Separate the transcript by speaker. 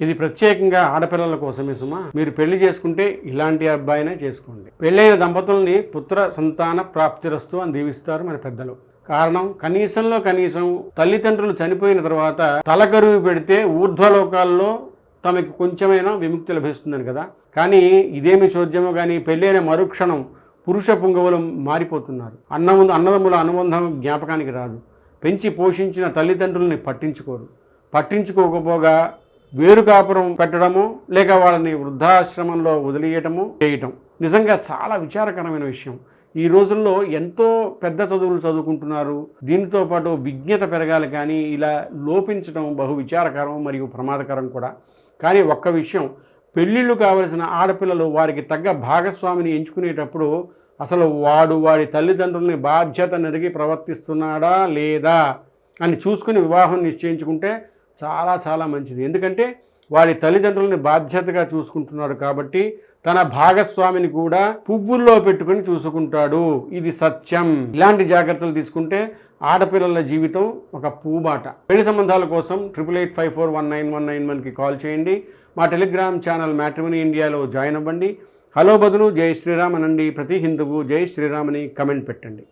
Speaker 1: ఇది ప్రత్యేకంగా ఆడపిల్లల కోసమే సుమా. మీరు పెళ్ళి చేసుకుంటే ఇలాంటి అబ్బాయినే చేసుకోండి. పెళ్ళైన దంపతుల్ని పుత్ర సంతాన ప్రాప్తిరస్తు అని దీవిస్తారు మన పెద్దలు. కారణం కనీసంలో కనీసం తల్లిదండ్రులు చనిపోయిన తర్వాత తలకరువు పెడితే ఊర్ధ్వలోకాల్లో తమకు కొంచెమైనా విముక్తి లభిస్తుందని కదా. కానీ ఇదేమి చోద్యమో కానీ పెళ్ళైన మరుక్షణం పురుష పుంగవులు మారిపోతున్నారు. అన్నముందు అన్నదమ్ముల అనుబంధం జ్ఞాపకానికి రాదు. పెంచి పోషించిన తల్లిదండ్రుల్ని పట్టించుకోరు. పట్టించుకోకపోగా వేరు కాపురం పెట్టడము లేక వాళ్ళని వృద్ధాశ్రమంలో వదిలేయటము చేయటం నిజంగా చాలా విచారకరమైన విషయం. ఈ రోజుల్లో ఎంతో పెద్ద చదువులు చదువుకుంటున్నారు. దీనితో పాటు విజ్ఞత పెరగాలి కానీ ఇలా లోపించడం బహు విచారకరం మరియు ప్రమాదకరం కూడా. కానీ ఒక్క విషయం పెళ్ళిళ్ళు కావలసిన ఆడపిల్లలు వారికి తగ్గ భాగస్వామిని ఎంచుకునేటప్పుడు అసలు వాడు వాడి తల్లిదండ్రుల్ని బాధ్యత నెరిగి ప్రవర్తిస్తున్నాడా లేదా అని చూసుకుని వివాహం నిశ్చయించుకుంటే చాలా చాలా మంచిది. ఎందుకంటే వాడి తల్లిదండ్రులని బాధ్యతగా చూసుకుంటున్నాడు కాబట్టి తన భాగస్వామిని కూడా పువ్వుల్లో పెట్టుకుని చూసుకుంటాడు. ఇది సత్యం. ఇలాంటి జాగ్రత్తలు తీసుకుంటే ఆడపిల్లల జీవితం ఒక పూబాట. పెళ్ళి సంబంధాల కోసం triple eight five four one nine one nine వన్కి కాల్ చేయండి. మా టెలిగ్రామ్ ఛానల్ మ్యాట్రిమనీ ఇండియాలో జాయిన్ అవ్వండి. హలో బదులు జై శ్రీరామ్ అనండి ప్రతి హిందువు జై శ్రీరామ్ అని కమెంట్ పెట్టండి.